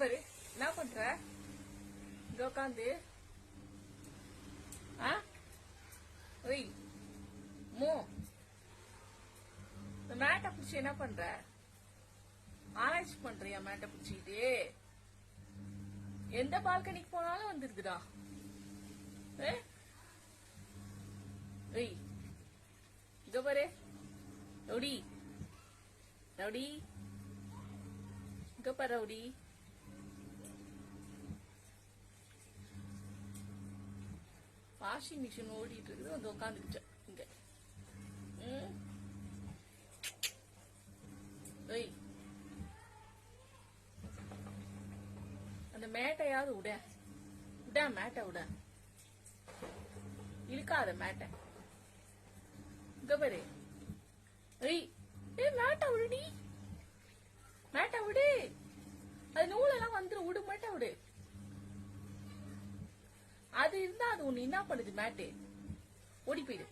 என்ன பண்ற? இங்க உட்காந்து ஆ? ஒய் மோ. இந்த மேட்டை பிடிச்சி என்ன பண்ற? ஆராய்ச்சி பண்றியா மேட்டை பிடிச்சிட்டு எந்த பால்கனிக்கு போனாலும் வந்துருதுடா. ஏய் இங்க பாரு. ரவுடி. ரவுடி. இங்க பாரு ரவுடி. வாஷிங் மிஷின் ஓடிட்டு இருக்குது வந்து உட்காந்துக்கிச்சு இங்க. ஏய். அந்த மேட்டையாவது விட விட மேட்டை விட இழுக்காத மேட்டை. இங்க பாரு. ஏய் ஏய் மேட்டை விடுடி மேட்டை விடு அது நூலெல்லாம் வந்துரும். விடு மேட்டை விடு இருந்தா அது ஒன்னு என்ன பண்ணுது மேட்டு? ஓடி போயிடு.